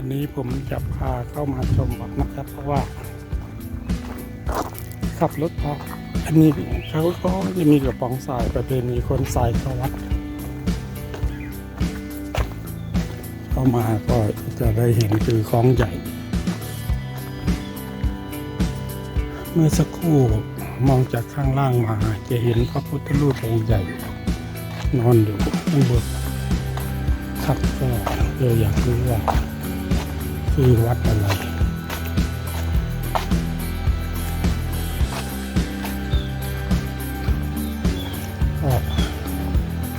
ันนี้ผมจะพาเข้ามาชมวัดนะครับ เพราะว่า ขับรถอออันนี้เขาก็จะมีกระป๋องทรายประเพณีคนทรายเข้าวัด เข้ามาก็จะได้เห็นคือคลองใหญ่ เมื่อสักครู่มองจากข้างล่างมา จะเห็นพระพุทธรูปองค์ใหญ่ นอนอยู่ข้างบนครับก็เลยอยากรู้ว่า คือวัดอะไรก็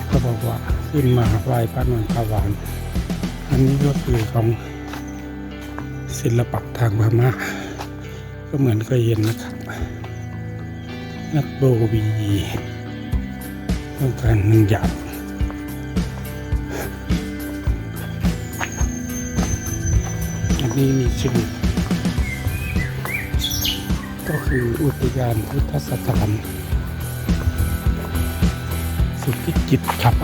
เขาบอกว่าขึ้นมาไหว้พระนนทวานอันนี้ก็คือของศิลปะทางพม่าก็เหมือนเคยเห็นนะครับ นักโบวีต้องการหนึ่งอย่าง นี้มีชื่อก็คืออุทยานพุทธสถาน สุทธิจิตครับ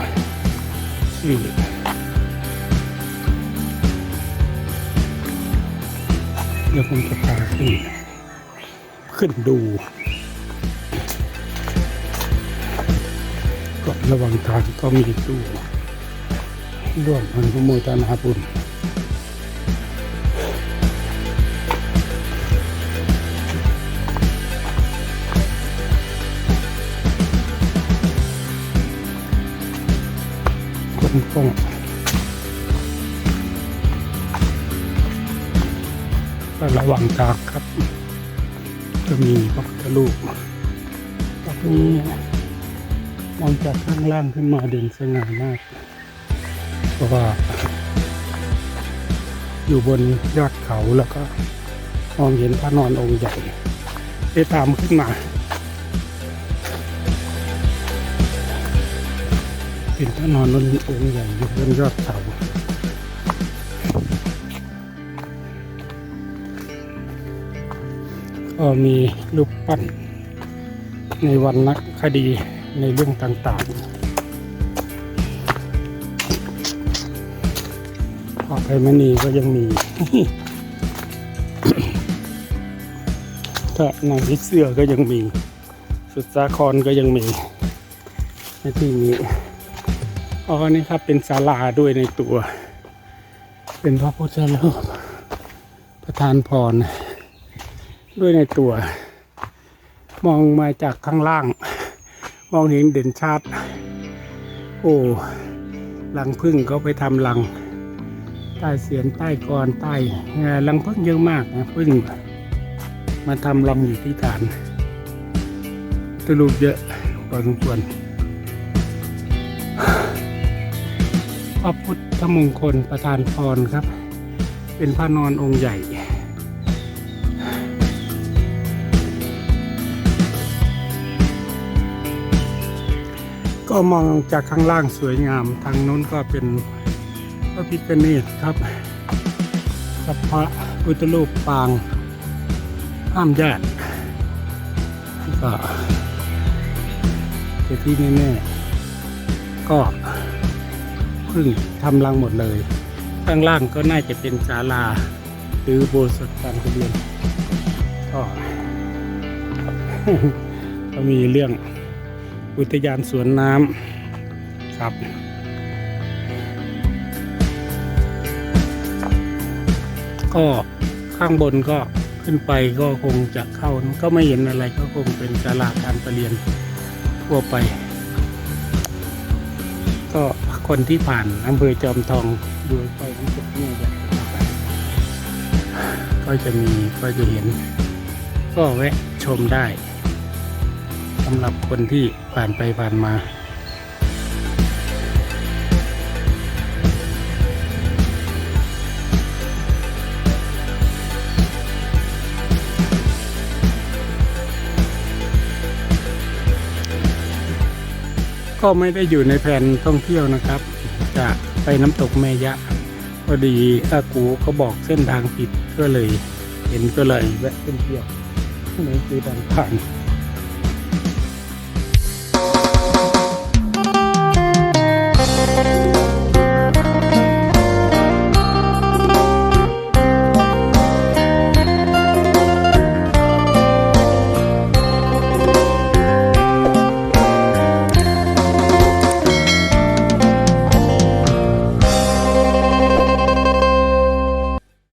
ชื่อเดี๋ยวผมจะพาขึ้น ขึ้นดูก็ระหว่างทางก็มีตู้ร่วมอนุโมทนาบุญ ก้งก็ระหว่างทางครับ ก็มีพระพุทธรูปตรงนี้มองจากข้างล่างขึ้นมาเด่นสง่ามาก เพราะว่า อยู่บนยอดเขาแล้วก็มองเห็นพระนอนองค์ใหญ่ได้ตามขึ้นมา เห็นพระนอนองค์ใหญ่อยู่บนยอดเขาก็มีรูปปั้นในวันนักคดีในเรื่องต่างๆพอไพมณีก็ยังมีถ้านางพิเสื้อก็ยังมี สุดสาครก็ยังมีในที่นี้ อ๋อนี่ครับเป็นศาลาด้วยในตัว เป็นพระพุทธรูปประธานพร ด้วยในตัว มองมาจากข้างล่าง มองเห็นเด่นชัด โอ้รังพึ่งเขาไปทำรัง ใต้เสียนใต้กรใต้เอ่อรังพึ่งเยอะมากนะพึ่ง มาทำรังอยู่ที่ฐานตลูกเยอะพอสมควร พระพุทธมงคลประธานพรครับ เป็นพระนอนองค์ใหญ่ ก็มองจากข้างล่างสวยงาม ทางนู้นก็เป็นพระพิฆเนศครับกับพระพุทธรูปปางห้ามญาติก็แต่ที่แน่ๆก็ พึ่งทำรังหมดเลย ข้างล่างก็น่าจะเป็นศาลา หรือโบสถ์การเรียนก็ก็มีเรื่องอุทยานสวนน้ำครับก็ข้างบนก็ขึ้นไปก็คงจะเข้าก็ไม่เห็นอะไรก็คงเป็นศาลาการประเรียนทั่วไป ก็ คนที่ผ่านอำเภอจอมทองดูไปที่จุดนี่ก็จะมีก็จะเห็น ก็แวะชมได้สำหรับคนที่ผ่านไปผ่านมา ก็ไม่ได้อยู่ในแผนท่องเที่ยวนะครับ จะไปน้ำตกแม่ยะ พอดีอากูเขาบอกเส้นทางผิดก็เลย เห็นก็เลยแวะเส้นเที่ยวนี่คือทางผ่าน